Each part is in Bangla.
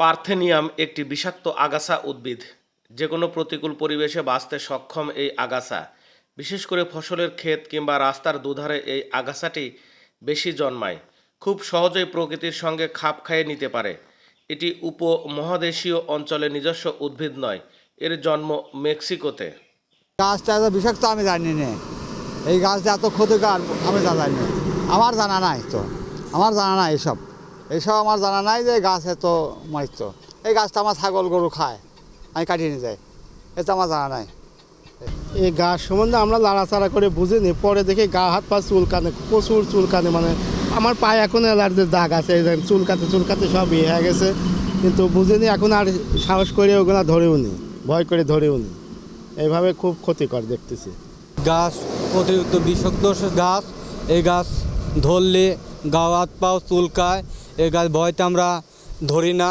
পার্থেনিয়াম একটি বিষাক্ত আগাছা উদ্ভিদ। যে কোনো প্রতিকূল পরিবেশে বাঁচতে সক্ষম এই আগাছা। বিশেষ করে ফসলের ক্ষেত কিংবা রাস্তার দুধারে এই আগাছাটি বেশি জন্মায়। খুব সহজেই প্রকৃতির সঙ্গে খাপ খাইয়ে নিতে পারে। এটি উপমহাদেশীয় অঞ্চলে নিজস্ব উদ্ভিদ নয়, এর জন্ম মেক্সিকোতে। গাছটা এত বিষাক্ত আমি জানি না। এই গাছটা এত ক্ষতিকর আমি জানি না। আমার জানা নাই তো। আমার জানা নাই এসব। এইসব আমার জানা নাই যে গাছ এত মারিত এই গাছটা আমার ছাগল গরু খায় আমি কাটিয়ে নিয়ে যাই। এটা আমার জানা নাই। এই গাছ সম্বন্ধে আমরা লাড়াচাড়া করে বুঝিনি পরে দেখি গা হাত পা চুলকানে প্রচুর চুলকানে মানে আমার পায়ে এখন অ্যালার্জির দাগ আছে এই দেখেন চুলকাতে চুলকাতে সব ইয়ে হয়ে গেছে কিন্তু বুঝিনি এখন আর সাহস করে ওগুলো ধরেও নি ভয় করে ধরেও নি। এইভাবে খুব ক্ষতিকর দেখতেছি। গাছ অতিরিক্ত বিষাক্ত গাছ এই গাছ ধরলে গা হাত পাও চুলকায় এই গাছ ভয়তে আমরা ধরি না।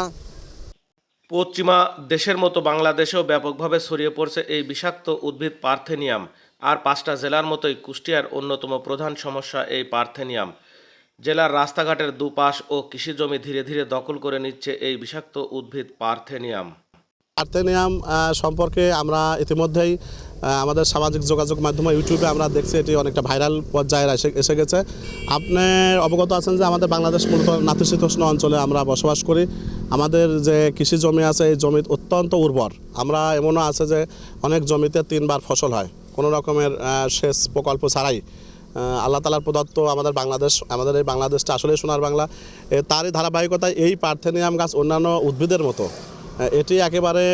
পশ্চিমা দেশের মতো বাংলাদেশেও ব্যাপকভাবে ছড়িয়ে পড়ছে এই বিষাক্ত উদ্ভিদ পার্থেনিয়াম। আর পাঁচটা জেলার মতোই কুষ্টিয়ার অন্যতম প্রধান সমস্যা এই পার্থেনিয়াম। জেলার রাস্তাঘাটের দুপাশ ও কৃষিজমি ধীরে ধীরে দখল করে নিচ্ছে এই বিষাক্ত উদ্ভিদ পার্থেনিয়াম। পার্থেনিয়াম সম্পর্কে আমরা ইতিমধ্যেই আমাদের সামাজিক যোগাযোগ মাধ্যমে ইউটিউবে আমরা দেখছি এটি অনেকটা ভাইরাল পর্যায়ে এসে এসে গেছে। আপনি অবগত আছেন যে আমাদের বাংলাদেশ মূলত নাতিশীতোষ্ণ অঞ্চলে আমরা বসবাস করি। আমাদের যে কৃষি জমি আছে, এই জমি অত্যন্ত উর্বর। আমরা এমনও আছে যে অনেক জমিতে তিনবার ফসল হয়। কোনো রকমের সেচ প্রকল্প ছাড়াই। আল্লাহ তালার প্রদত্ত আমাদের বাংলাদেশ, আমাদের এই বাংলাদেশটা আসলে সোনার বাংলা। তারই ধারাবাহিকতায় এই পার্থেনিয়াম গাছ অন্যান্য উদ্ভিদের মতো। এটি একেবারে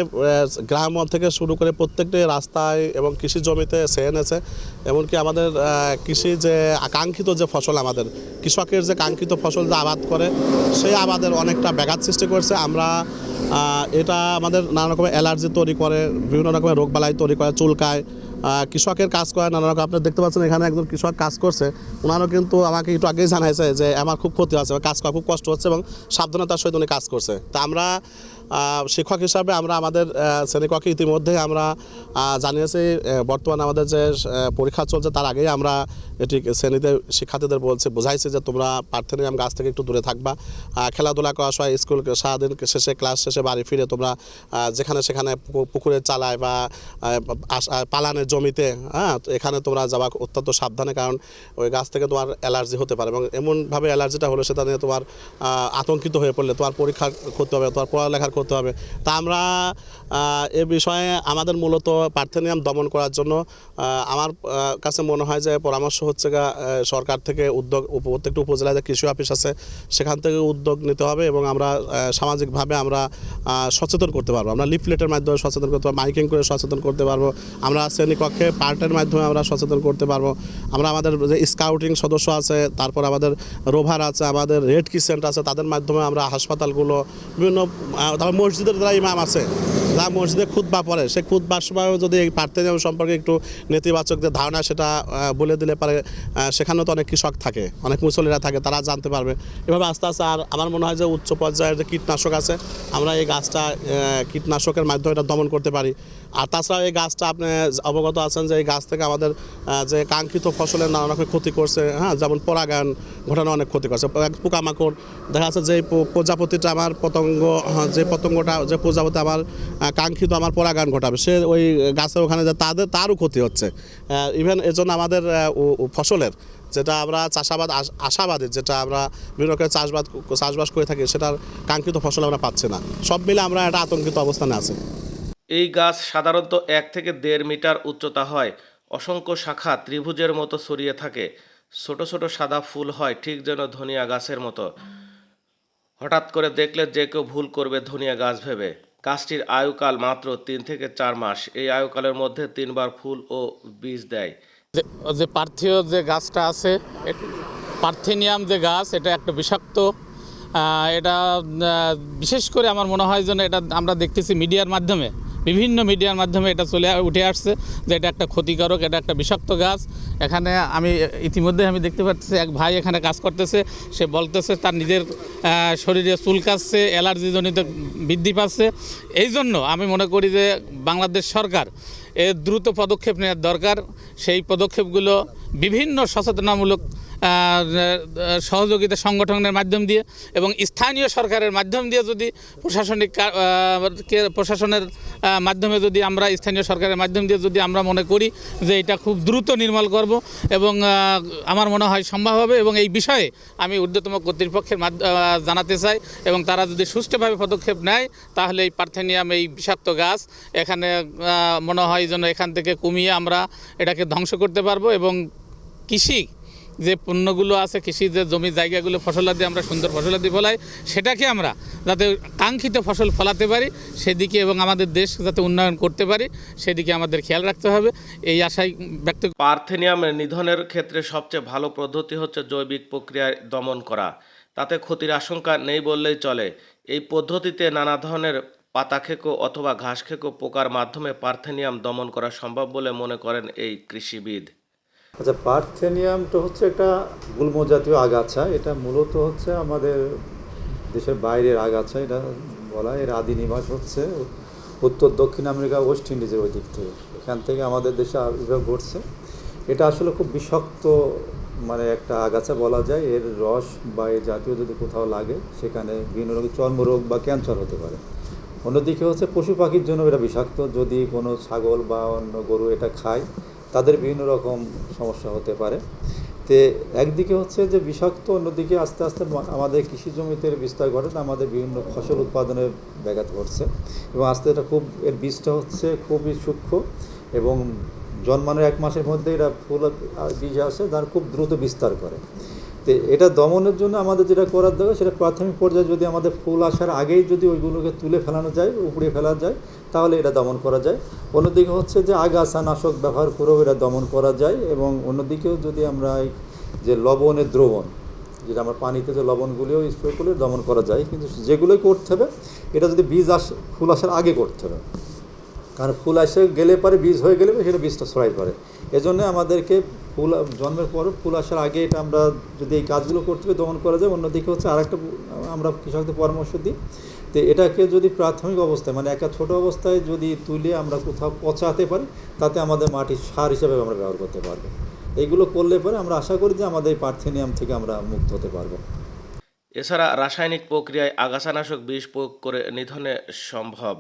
গ্রাম থেকে শুরু করে প্রত্যেকটি রাস্তায় এবং কৃষি জমিতে সে এনেছে এমনকি আমাদের কৃষি যে আকাঙ্ক্ষিত যে ফসল আমাদের, কৃষকের যে কাঙ্ক্ষিত ফসল যে আবাদ করে, সেই আবাদের অনেকটা ব্যাঘাত সৃষ্টি করছে। আমরা এটা আমাদের নানা রকমের অ্যালার্জি তৈরি করে, বিভিন্ন রকমের রোগবালাই তৈরি করে, চুলকায় কৃষকের কাজ করে, নানা রকম। আপনি দেখতে পাচ্ছেন এখানে একজন কৃষক কাজ করছে। ওনারও কিন্তু আমাকে একটু আগেই জানাইছে যে আমার খুব ক্ষতি আছে কাজ করা খুব কষ্ট হচ্ছে এবং সাবধানতার সহিত উনি কাজ করছে। তা আমরা শিক্ষক হিসাবে আমরা আমাদের শ্রেণীকক্ষে ইতিমধ্যে আমরা জানিয়েছি বর্তমানে আমাদের যে পরীক্ষা চলছে তার আগেই আমরা এটি শ্রেণীতে শিক্ষার্থীদের বলছি, বোঝাইছি যে তোমরা প্রার্থনিয়াম গাছ থেকে একটু দূরে থাকবা। খেলাধুলা করা সময় স্কুল সারাদিন শেষে, ক্লাস শেষে বাড়ি ফিরে তোমরা যেখানে সেখানে পুকুরে চালায় বা পালানের জমিতে হ্যাঁ এখানে তোমরা যাওয়া অত্যন্ত সাবধানে কারণ ওই গাছ থেকে তোমার অ্যালার্জি হতে পারে এবং এমনভাবে অ্যালার্জিটা হলে সেটা নিয়ে তোমার আতঙ্কিত হয়ে পড়লে তোমার পরীক্ষা করতে হবে, তোমার পড়ালেখার করতে হবে। তা আমরা এ বিষয়ে আমাদের মূলত পার্থেনিয়াম দমন করার জন্য আমার কাছে মনে হয় যে পরামর্শ হচ্ছে সরকার থেকে উদ্যোগ প্রত্যেকটা উপজেলায় যে কৃষি অফিস আছে, সেখান থেকে উদ্যোগ নিতে হবে এবং আমরা সামাজিকভাবে আমরা সচেতন করতে পারব। আমরা লিফলেটের মাধ্যমে সচেতন করতে পারব, মাইকিং করে সচেতন করতে পারব। আমরা শ্রেণীকক্ষে পার্টের মাধ্যমে আমরা সচেতন করতে পারব। আমরা আমাদের যে স্কাউটিং সদস্য আছে, তারপর আমাদের রোভার আছে, আমাদের রেড কিসেন্ট আছে, তাদের মাধ্যমে আমরা হাসপাতালগুলো, বিভিন্ন মসজিদের যারা ইমাম আছে। যারা মসজিদে খুতবা পড়ে সে খুতবার সময় যদি এই পার্থেনিয়াম সম্পর্কে একটু নেতিবাচক যে ধারণা সেটা বলে দিলে পারে সেখানেও তো অনেক কৃষক থাকে, অনেক মুসলিরা থাকে, তারা জানতে পারবে। এভাবে আস্তে আস্তে আর আমার মনে হয় যে উচ্চ পর্যায়ের যে কীটনাশক আছে, আমরা এই গাছটা কীটনাশকের মাধ্যমে এটা দমন করতে পারি। আর তাছাড়াও এই গাছটা আপনি অবগত আছেন যে এই গাছ থেকে আমাদের যে কাঙ্ক্ষিত ফসলের নানা রকম ক্ষতি করছে হ্যাঁ যেমন পরাগায়ন ঘটানো অনেক ক্ষতি করছে পোকামাকড়, দেখা যাচ্ছে যে প্রজাপতিটা আমার পতঙ্গ যে পতঙ্গটা, যে প্রজাপতি আমার কাঙ্ক্ষিত আমার পরাগায়ন ঘটাবে। সে ওই গাছের ওখানে যে তাদের, তারও ক্ষতি হচ্ছে। ইভেন এজন্য আমাদের ফসলের যেটা আমরা চাষাবাদ আশ- আশাবাদী, যেটা আমরা বিভিন্ন রকমের চাষবাদ, চাষবাস করে থাকি, সেটার কাঙ্ক্ষিত ফসল আমরা পাচ্ছি না। সব মিলে আমরা একটা আতঙ্কিত অবস্থানে আছি। এই গাছ সাধারণত এক থেকে দেড় মিটার উচ্চতা হয়। অসংখ্য শাখা ত্রিভুজের মতো ছড়িয়ে থাকে। ছোট ছোট সাদা ফুল হয়, ঠিক যেন ধনিয়া গাছের মতো। হঠাৎ করে দেখলে যে কেউ ভুল করবে ধনিয়া গাছ ভেবে। গাছটির আয়ুকাল মাত্র তিন থেকে চার মাস। এই আয়ুকালের মধ্যে তিনবার ফুল ও বীজ দেয়। যে পার্থীয় যে গাছটা আছে পার্থেনিয়াম যে গাছ, এটা একটা বিষাক্ত এটা বিশেষ করে আমার মনে হয় যেন এটা আমরা দেখতেছি মিডিয়ার মাধ্যমে। বিভিন্ন মিডিয়ার মাধ্যমে এটা চলে উঠে আসছে যে এটা একটা ক্ষতিকারক, এটা একটা বিষাক্ত গাছ। এখানে আমি ইতিমধ্যে আমি দেখতে পাচ্ছি এক ভাই এখানে কাজ করতেছে, সে বলতেছে তার নিজের শরীরে চুলকাচ্ছে অ্যালার্জিজনিত বৃদ্ধি পাচ্ছে। এই জন্য আমি মনে করি যে বাংলাদেশ সরকার এর দ্রুত পদক্ষেপ নেওয়ার দরকার। সেই পদক্ষেপগুলো বিভিন্ন সচেতনামূলক সহযোগিতা সংগঠনের মাধ্যম দিয়ে এবং স্থানীয় সরকারের মাধ্যম দিয়ে যদি প্রশাসনিক প্রশাসনের মাধ্যমে যদি আমরা, স্থানীয় সরকারের মাধ্যম দিয়ে যদি আমরা মনে করি যে এটা খুব দ্রুত নির্মূল করব এবং আমার মনে হয় সম্ভব হবে এবং এই বিষয়ে আমি ঊর্ধ্বতম কর্তৃপক্ষের জানাতে চাই এবং তারা যদি সুষ্ঠুভাবে পদক্ষেপ নেয়, তাহলে এই পার্থেনিয়াম, এই বিষাক্ত গাছ এখানে মনে হয় যেন এখান থেকে কমিয়ে আমরা এটাকে ধ্বংস করতে পারব এবং কৃষি যে পণ্যগুলো আছে, কৃষি যে জমি জায়গাগুলো ফসলাদি আমরা সুন্দর ফসলাদি ফলাই, সেটাকে আমরা যাতে কাঙ্ক্ষিত ফসল ফলাতে পারি, সেদিকে এবং আমাদের দেশ যাতে উন্নয়ন করতে পারি, সেদিকে আমাদের খেয়াল রাখতে হবে। এই আশাই ব্যক্ত পার্থেনিয়াম নিধনের ক্ষেত্রে সবচেয়ে ভালো পদ্ধতি হচ্ছে জৈবিক প্রক্রিয়ায় দমন করা। তাতে ক্ষতির আশঙ্কা নেই বললেই চলে। এই পদ্ধতিতে নানা ধরনের পাতা খেকো অথবা ঘাস খেকো পোকার মাধ্যমে পার্থেনিয়াম দমন করা সম্ভব বলে মনে করেন এই কৃষিবিদ। আচ্ছা পার্থেনিয়ামটা হচ্ছে একটা গুল্ম জাতীয় আগাছা। এটা মূলত হচ্ছে আমাদের দেশের বাইরের আগাছা, এটা বলা। এর আদি নিবাস হচ্ছে উত্তর, দক্ষিণ আমেরিকা, ওয়েস্ট ইন্ডিজের ওই দিক থেকে। এখান থেকে আমাদের দেশে আবির্ভাব ঘটছে। এটা আসলে খুব বিষাক্ত মানে একটা আগাছা বলা যায়। এর রস বা এর জাতীয় যদি কোথাও লাগে, সেখানে বিভিন্ন রোগের চর্মরোগ বা ক্যান্সার হতে পারে। অন্যদিকে হচ্ছে পশু পাখির জন্য এটা বিষাক্ত। যদি কোনো ছাগল বা অন্য গরু এটা খায় তাদের বিভিন্ন রকম সমস্যা হতে পারে। তে একদিকে হচ্ছে যে বিষাক্ত, অন্যদিকে আস্তে আস্তে আমাদের কৃষি জমিতে বিস্তার ঘটে আমাদের বিভিন্ন ফসল উৎপাদনের ব্যাঘাত ঘটছে। এবং আস্তে এটা খুব, এর বীজটা হচ্ছে খুবই সূক্ষ্ম এবং জন্মানোর এক মাসের মধ্যে এটা ফুল বীজ আসে তার খুব দ্রুত বিস্তার করে। তো এটা দমনের জন্য আমাদের যেটা করার দরকার, সেটা প্রাথমিক পর্যায়ে যদি আমাদের ফুল আসার আগেই যদি ওইগুলোকে তুলে ফেলানো যায়, উপড়ে ফেলা যায়, তাহলে এটা দমন করা যায়। অন্যদিকে হচ্ছে যে আগাছা নাশক ব্যবহার করেও এটা দমন করা যায় এবং অন্যদিকেও যদি আমরা এই যে লবণের দ্রবণ, যেটা আমরা পানিতে যে লবণগুলিও স্প্রে করলে দমন করা যায়, কিন্তু যেগুলোই করতে হবে, এটা যদি বীজ আস, ফুল আসার আগে করতে হবে। কারণ ফুল আসে গেলে পরে বীজ হয়ে গেলে সেটা বীজটা ছড়াই পড়ে। এজন্য আমাদেরকে ফুল, জন্মের পর ফুল আসার আগে এটা আমরা যদি এই কাজগুলো করতে হবে দমন করা যায়। অন্যদিকে হচ্ছে আরেকটা আমরা কৃষকদের পরামর্শ দিই তো এটাকে যদি প্রাথমিক অবস্থায় মানে একটা ছোট অবস্থায় যদি তুলে আমরা কোথাও পচাতে পারি, তাতে আমাদের মাটির সার হিসাবে আমরা ব্যবহার করতে পারব। এইগুলো করলে পরে আমরা আশা করি যে আমাদের এই পার্থেনিয়াম থেকে আমরা মুক্ত হতে পারব। এছাড়া রাসায়নিক প্রক্রিয়ায় আগাছানাশক বিষ প্রয়োগ করে নিধনে সম্ভব।